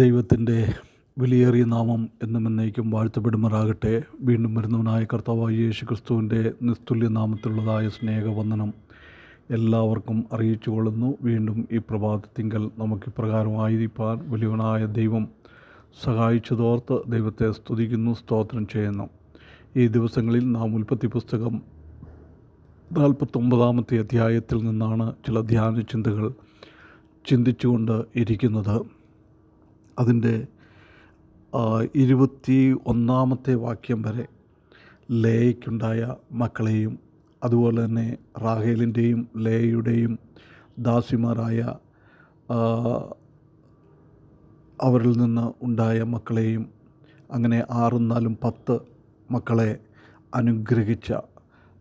ദൈവത്തിന്റെ വിലയേറിയ നാമം എന്നും എന്നേക്കും വാഴ്ത്തപ്പെടുമാറാകട്ടെ. വീണ്ടും വരുന്നവനായ കർത്താവായ യേശു ക്രിസ്തുവിന്റെ നിസ്തുല്യ നാമത്തിലുള്ളതായ സ്നേഹവന്ദനം എല്ലാവർക്കും അറിയിച്ചു കൊള്ളുന്നു വീണ്ടും ഈ പ്രഭാതത്തിങ്കൽ നമുക്ക് ഇപ്രകാരമായിരിക്കാൻ വലിയവനായ ദൈവം സഹായിച്ചതോർത്ത് ദൈവത്തെ സ്തുതിക്കുന്നു സ്തോത്രം ചെയ്യുന്നു. ഈ ദിവസങ്ങളിൽ നാം ഉൽപ്പത്തി പുസ്തകം നാൽപ്പത്തൊമ്പതാമത്തെ അധ്യായത്തിൽ നിന്നാണ് ചില ധ്യാന ചിന്തകൾ ചിന്തിച്ചുകൊണ്ട് ഇരിക്കുന്നത്. അതിന്റെ ഇരുപത്തി ഒന്നാമത്തെ വാക്യം വരെ ലേയ്ക്കുണ്ടായ മക്കളെയും അതുപോലെ തന്നെ റാഹേലിന്റെയും ലേയുടെയും ദാസിമാരായ അവരിൽ നിന്ന് ഉണ്ടായ മക്കളെയും അങ്ങനെ ആറും നാലും പത്ത് മക്കളെ അനുഗ്രഹിച്ച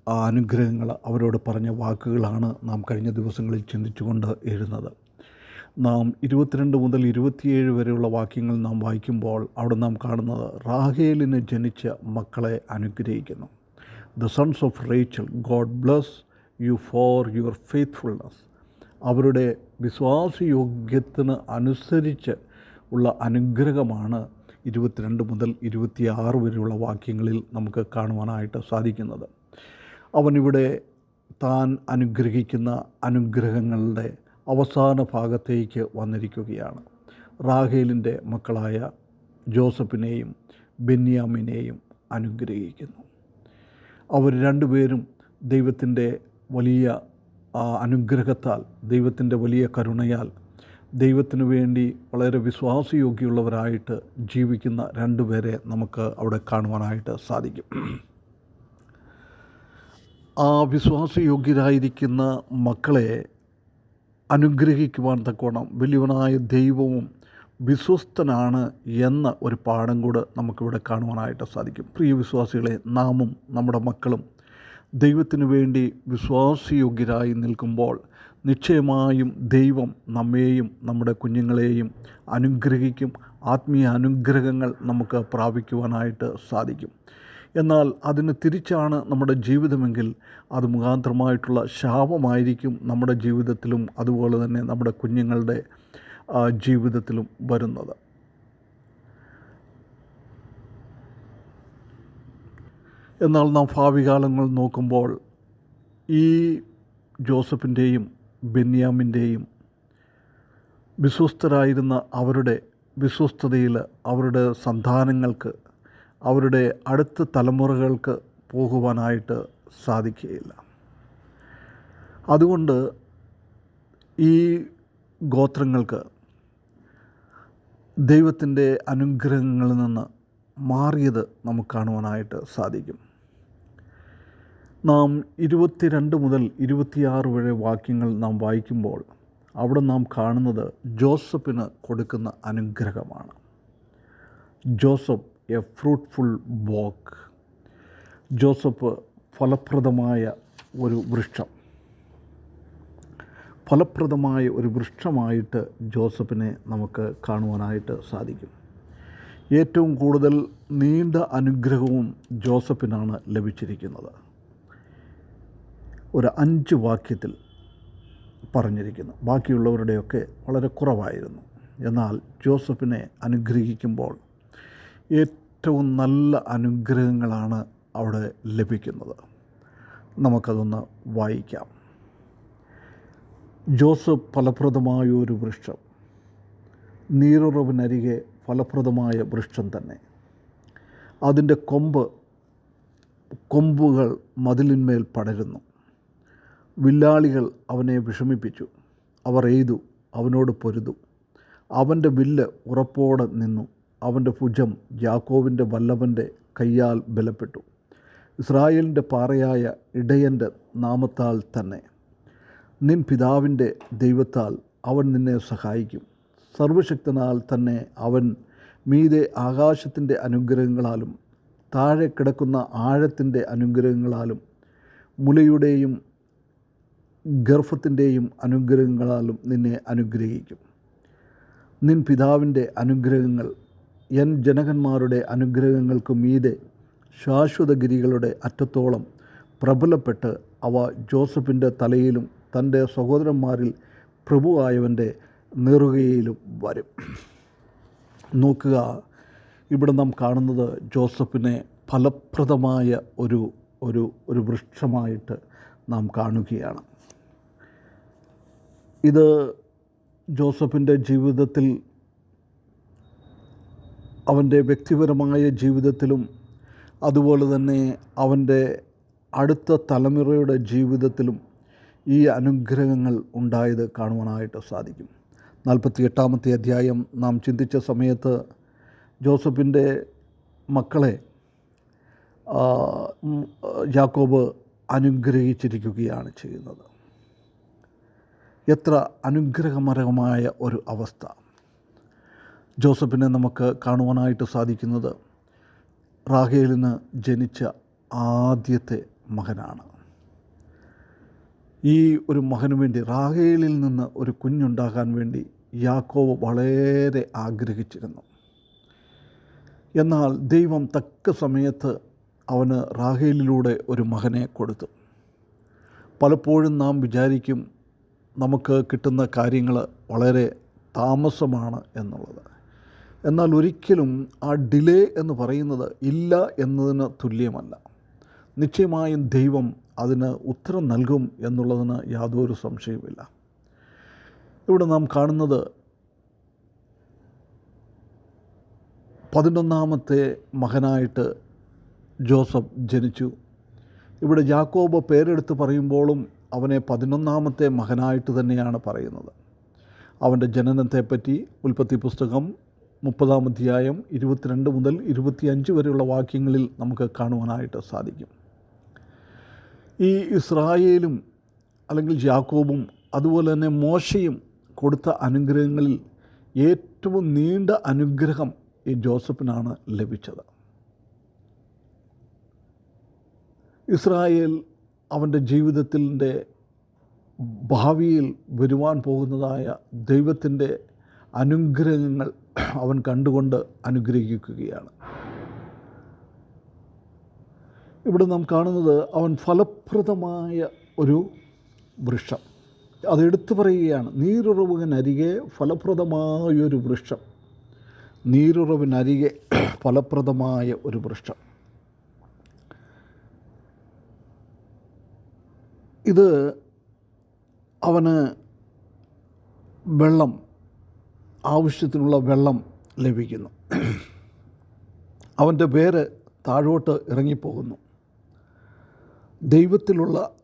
ആ അനുഗ്രഹങ്ങൾ അവരോട് പറഞ്ഞ വാക്കുകളാണ് നാം കഴിഞ്ഞ ദിവസങ്ങളിൽ ചിന്തിച്ചുകൊണ്ട് എഴുതുന്നത്. നാം ഇരുപത്തിരണ്ട് മുതൽ ഇരുപത്തിയേഴ് വരെയുള്ള വാക്യങ്ങൾ നാം വായിക്കുമ്പോൾ അവിടെ നാം കാണുന്നത് റാഹേലിന് ജനിച്ച മക്കളെ അനുഗ്രഹിക്കുന്നു. The sons of Rachel God bless you for your faithfulness അവരുടെ വിശ്വാസയോഗ്യത്തിന് അനുസരിച്ച് ഉള്ള അനുഗ്രഹമാണ് ഇരുപത്തിരണ്ട് മുതൽ ഇരുപത്തിയാറ് വരെയുള്ള വാക്യങ്ങളിൽ നമുക്ക് കാണുവാനായിട്ട് സാധിക്കുന്നത്. അവനിവിടെ താൻ അനുഗ്രഹിക്കുന്ന അനുഗ്രഹങ്ങളുടെ അവസാന ഭാഗത്തേക്ക് വന്നിരിക്കുകയാണ്. റാഹേലിന്റെ മക്കളായ ജോസഫിനെയും ബെന്യാമിനെയും അനുഗ്രഹിക്കുന്നു. അവർ രണ്ടുപേരും ദൈവത്തിന്റെ വലിയ അനുഗ്രഹത്താൽ ദൈവത്തിന്റെ വലിയ കരുണയാൽ ദൈവത്തിനു വേണ്ടി വളരെ വിശ്വാസയോഗ്യമുള്ളവരായിട്ട് ജീവിക്കുന്ന രണ്ടുപേരെ നമുക്ക് അവിടെ കാണുവാനായിട്ട് സാധിക്കും. ആ വിശ്വാസയോഗ്യരായിരിക്കുന്ന മക്കളെ അനുഗ്രഹിക്കുവാൻ തക്കോണം വലിയവനായ ദൈവവും വിശ്വസ്തനാണ് എന്ന ഒരു പാഠം കൂടെ നമുക്കിവിടെ കാണുവാനായിട്ട് സാധിക്കും. പ്രിയ വിശ്വാസികളെ നാമും നമ്മുടെ മക്കളും ദൈവത്തിനു വേണ്ടി വിശ്വാസയോഗ്യരായി നിൽക്കുമ്പോൾ നിശ്ചയമായും ദൈവം നമ്മെയും നമ്മുടെ കുഞ്ഞുങ്ങളെയും അനുഗ്രഹിക്കും. ആത്മീയ അനുഗ്രഹങ്ങൾ നമുക്ക് പ്രാപിക്കുവാനായിട്ട് സാധിക്കും. എന്നാൽ അതിന് തിരിച്ചാണ് നമ്മുടെ ജീവിതമെങ്കിൽ അത് മുഖാന്തരമായിട്ടുള്ള ശാപമായിരിക്കും നമ്മുടെ ജീവിതത്തിലും അതുപോലെ തന്നെ നമ്മുടെ കുഞ്ഞുങ്ങളുടെ ജീവിതത്തിലും വരുന്നത്. എന്നാൽ നാം ഭാവി കാലങ്ങൾ നോക്കുമ്പോൾ ഈ ജോസഫിന്റെയും ബെന്യാമിന്റെയും വിശ്വസ്തരായിരുന്ന അവരുടെ വിശ്വസ്തതയിൽ അവരുടെ സന്താനങ്ങൾക്ക് അവരുടെ അടുത്ത തലമുറകൾക്ക് പോകുവാനായിട്ട് സാധിക്കുകയില്ല. അതുകൊണ്ട് ഈ ഗോത്രങ്ങൾക്ക് ദൈവത്തിന്റെ അനുഗ്രഹങ്ങളിൽ നിന്ന് മാറിയത് നമുക്ക് കാണുവാനായിട്ട് സാധിക്കും. നാം ഇരുപത്തിരണ്ട് മുതൽ ഇരുപത്തിയാറ് വരെ വാക്യങ്ങൾ നാം വായിക്കുമ്പോൾ അവിടെ നാം കാണുന്നത് ജോസഫിന് കൊടുക്കുന്ന അനുഗ്രഹമാണ്. Joseph a fruitful walk. Joseph ഫലപ്രദമായ ഒരു വൃക്ഷം. ഫലപ്രദമായ ഒരു വൃക്ഷമായിട്ട് ജോസഫിനെ നമുക്ക് കാണുവാനായിട്ട് സാധിക്കും. ഏറ്റവും കൂടുതൽ നീണ്ട അനുഗ്രഹവും ജോസഫിനാണ് ലഭിച്ചിരിക്കുന്നത്. ഒരു അഞ്ച് വാക്യത്തിൽ പറഞ്ഞിരിക്കുന്നു. ബാക്കിയുള്ളവരുടെയൊക്കെ വളരെ കുറവായിരുന്നു. എന്നാൽ ജോസഫിനെ അനുഗ്രഹിക്കുമ്പോൾ ഏറ്റവും നല്ല അനുഗ്രഹങ്ങളാണ് അവിടെ ലഭിക്കുന്നത്. നമുക്കതൊന്ന് വായിക്കാം. ജോസഫ് ഫലപ്രദമായ ഒരു വൃക്ഷം. നീരുറവിനരികെ ഫലപ്രദമായ വൃക്ഷം തന്നെ. അതിന്റെ കൊമ്പ് കൊമ്പുകൾ മതിലിന്മേൽ പടരുന്നു. വില്ലാളികൾ അവനെ വിഷമിപ്പിച്ചു. അവർ എയ്തു അവനോട് പൊരുതു. അവന്റെ വില്ല് ഉറപ്പോടെ നിന്നു. അവന്റെ ഭുജം യാക്കോവിന്റെ വല്ലഭന്റെ കയ്യാൽ ബലപ്പെട്ടു. ഇസ്രായേലിന്റെ പാറയായ ഇടയന്റെ നാമത്താൽ തന്നെ. നിൻ പിതാവിന്റെ ദൈവത്താൽ അവൻ നിന്നെ സഹായിക്കും. സർവശക്തനാൽ തന്നെ അവൻ മീതെ ആകാശത്തിന്റെ അനുഗ്രഹങ്ങളാലും താഴെ കിടക്കുന്ന ആഴത്തിന്റെ അനുഗ്രഹങ്ങളാലും മുലയുടെയും ഗർഭത്തിന്റെയും അനുഗ്രഹങ്ങളാലും നിന്നെ അനുഗ്രഹിക്കും. നിൻ പിതാവിന്റെ അനുഗ്രഹങ്ങൾ എൻ ജനകന്മാരുടെ അനുഗ്രഹങ്ങൾക്കു മീതെ ശാശ്വതഗിരികളുടെ അറ്റത്തോളം പ്രബലപ്പെട്ട് അവ ജോസഫിന്റെ തലയിലും തന്റെ സഹോദരന്മാരിൽ പ്രഭുവായവന്റെ നെറുകയിലും വരും. നോക്കുക ഇവിടെ നാം കാണുന്നത് ജോസഫിനെ ഫലപ്രദമായ ഒരു ഒരു ഒരു വൃക്ഷമായിട്ട് നാം കാണുകയാണ്. ഇത് ജോസഫിന്റെ ജീവിതത്തിൽ അവന്റെ വ്യക്തിപരമായ ജീവിതത്തിലും അതുപോലെ തന്നെ അവന്റെ അടുത്ത തലമുറയുടെ ജീവിതത്തിലും ഈ അനുഗ്രഹങ്ങൾ ഉണ്ടായത് കാണുവാനായിട്ട് സാധിക്കും. നാൽപ്പത്തി എട്ടാമത്തെ അധ്യായം നാം ചിന്തിച്ച സമയത്ത് ജോസഫിന്റെ മക്കളെ ജാക്കോബ് അനുഗ്രഹിച്ചിരിക്കുകയാണ് ചെയ്യുന്നത്. എത്ര അനുഗ്രഹമരമായ ഒരു അവസ്ഥ. ജോസഫിനെ നമുക്ക് കാണുവാനായിട്ട് സാധിക്കുന്നത് റാഹേലിന് ജനിച്ച ആദ്യത്തെ മകനാണ്. ഈ ഒരു മകനു വേണ്ടി റാഹേലിൽ നിന്ന് ഒരു കുഞ്ഞുണ്ടാകാൻ വേണ്ടി യാക്കോവ് വളരെ ആഗ്രഹിച്ചിരുന്നു. എന്നാൽ ദൈവം തക്ക സമയത്ത് അവന് റാഹേലിലൂടെ ഒരു മകനെ കൊടുത്തു. പലപ്പോഴും നാം വിചാരിക്കും നമുക്ക് കിട്ടുന്ന കാര്യങ്ങൾ വളരെ താമസമാണ് എന്നുള്ളത്. എന്നാൽ ഒരിക്കലും ആ ഡിലേ എന്ന് പറയുന്നത് ഇല്ല എന്നതിന് തുല്യമല്ല. നിശ്ചയമായും ദൈവം അതിന് ഉത്തരം നൽകും എന്നുള്ളതിന് യാതൊരു സംശയവുമില്ല. ഇവിടെ നാം കാണുന്നത് പതിനൊന്നാമത്തെ മകനായിട്ട് ജോസഫ് ജനിച്ചു. ഇവിടെ ജാക്കോബ് പേരെടുത്ത് പറയുമ്പോഴും അവനെ പതിനൊന്നാമത്തെ മകനായിട്ട് തന്നെയാണ് പറയുന്നത്. അവന്റെ ജനനത്തെപ്പറ്റി ഉൽപ്പത്തി പുസ്തകം മുപ്പതാം അധ്യായം ഇരുപത്തിരണ്ട് മുതൽ ഇരുപത്തിയഞ്ച് വരെയുള്ള വാക്യങ്ങളിൽ നമുക്ക് കാണുവാനായിട്ട് സാധിക്കും. ഈ ഇസ്രായേലും അല്ലെങ്കിൽ ജാക്കോബും അതുപോലെ തന്നെ മോശയും കൊടുത്ത അനുഗ്രഹങ്ങളിൽ ഏറ്റവും നീണ്ട അനുഗ്രഹം ഈ ജോസഫിനാണ് ലഭിച്ചത്. ഇസ്രായേൽ അവന്റെ ജീവിതത്തിന്റെ ഭാവിയിൽ വരുവാൻ പോകുന്നതായ ദൈവത്തിന്റെ അനുഗ്രഹങ്ങൾ അവൻ കണ്ടുകൊണ്ട് അനുഗ്രഹിക്കുകയാണ്. ഇവിടെ നാം കാണുന്നത് അവൻ ഫലപ്രദമായ ഒരു വൃക്ഷം. അത് എടുത്തു പറയുകയാണ് നീരുറവിനരികെ ഫലപ്രദമായൊരു വൃക്ഷം. നീരുറവിനരികെ ഫലപ്രദമായ ഒരു വൃക്ഷം. ഇത് അവന് വെള്ളം ആവശ്യത്തിനുള്ള വെള്ളം ലഭിക്കുന്നു. അവന്റെ പേര് താഴോട്ട് ഇറങ്ങിപ്പോകുന്നു. ദൈവത്തിലുള്ള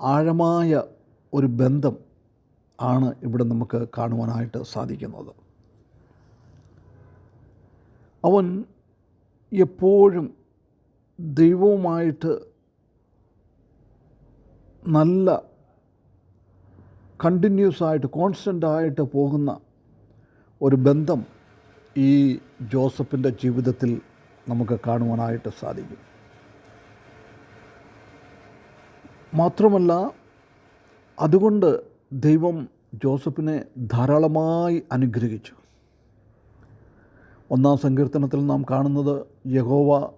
ആഴമായ ഒരു ബന്ധം ആണ് ഇവിടെ നമുക്ക് കാണുവാനായിട്ട് സാധിക്കുന്നത്. അവൻ എപ്പോഴും ദൈവവുമായിട്ട് നല്ല കണ്ടിന്യൂസ് ആയിട്ട് കോൺസ്റ്റന്റ് ആയിട്ട് പോകുന്ന ഒരു ബന്ധം ഈ ജോസഫിന്റെ ജീവിതത്തിൽ നമുക്ക് കാണുവാനായിട്ട് സാധിക്കും. മാത്രമല്ല അതുകൊണ്ട് ദൈവം ജോസഫിനെ ധാരാളമായി അനുഗ്രഹിച്ചു. ഒന്നാം സങ്കീർത്തനത്തിൽ നാം കാണുന്നത് യഹോവ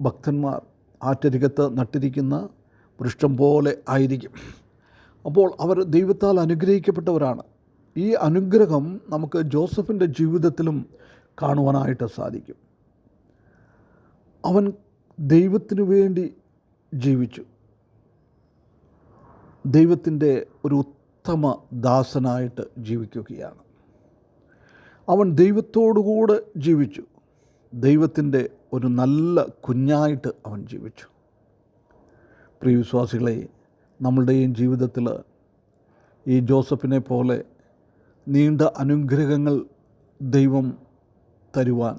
ഭക്തന്മാർ ആറ്റരികത്ത് നട്ടിരിക്കുന്ന വൃക്ഷം പോലെ ആയിരിക്കും. അപ്പോൾ അവർ ദൈവത്താൽ അനുഗ്രഹിക്കപ്പെട്ടവരാണ്. ഈ അനുഗ്രഹം നമുക്ക് ജോസഫിന്റെ ജീവിതത്തിലും കാണുവാനായിട്ട് സാധിക്കും. അവൻ ദൈവത്തിനു വേണ്ടി ജീവിച്ചു. ദൈവത്തിന്റെ ഒരു ഉത്തമ ദാസനായിട്ട് ജീവിക്കുകയാണ്. അവൻ ദൈവത്തോടുകൂടെ ജീവിച്ചു. ദൈവത്തിന്റെ ഒരു നല്ല കുഞ്ഞായിട്ട് അവൻ ജീവിച്ചു. പ്രിയ വിശ്വാസികളെ നമ്മളുടെയും ജീവിതത്തിൽ ഈ ജോസഫിനെ പോലെ നീണ്ട അനുഗ്രഹങ്ങൾ ദൈവം തരുവാൻ.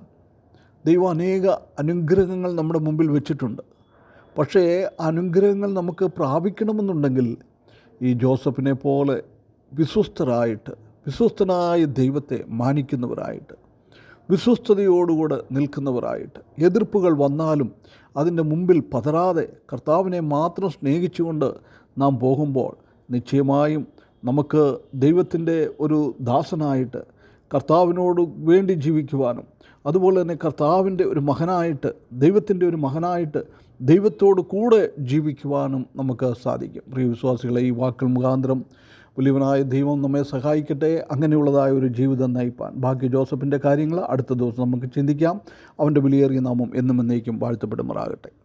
ദൈവം അനേക അനുഗ്രഹങ്ങൾ നമ്മുടെ മുമ്പിൽ വെച്ചിട്ടുണ്ട്. പക്ഷേ അനുഗ്രഹങ്ങൾ നമുക്ക് പ്രാപിക്കണമെന്നുണ്ടെങ്കിൽ ഈ ജോസഫിനെ പോലെ വിശ്വസ്തരായിട്ട് വിശ്വസ്തനായ ദൈവത്തെ മാനിക്കുന്നവരായിട്ട് വിശ്വസ്തയോടുകൂടെ നിൽക്കുന്നവരായിട്ട് എതിർപ്പുകൾ വന്നാലും അതിന്റെ മുമ്പിൽ പതരാതെ കർത്താവിനെ മാത്രം സ്നേഹിച്ചുകൊണ്ട് നാം പോകുമ്പോൾ നിശ്ചയമായും നമുക്ക് ദൈവത്തിന്റെ ഒരു ദാസനായിട്ട് കർത്താവിനോട് വേണ്ടി ജീവിക്കുവാനും അതുപോലെ തന്നെ കർത്താവിന്റെ ഒരു മകനായിട്ട് ദൈവത്തിന്റെ ഒരു മകനായിട്ട് ദൈവത്തോട് കൂടെ ജീവിക്കുവാനും നമുക്ക് സാധിക്കും. പ്രിയ വിശ്വാസികളെ ഈ വാക്കുകൾ മുഖാന്തരം വലിയവനായ ദൈവം നമ്മെ സഹായിക്കട്ടെ. അങ്ങനെയുള്ളതായ ഒരു ജീവിതം നയിപ്പാൻ. ബാക്കി ജോസഫിന്റെ കാര്യങ്ങൾ അടുത്ത ദിവസം നമുക്ക് ചിന്തിക്കാം. അവന്റെ വിലയേറിയ നാമം എന്നും എന്നേക്കും വാഴ്ത്തപ്പെടുമാറാകട്ടെ.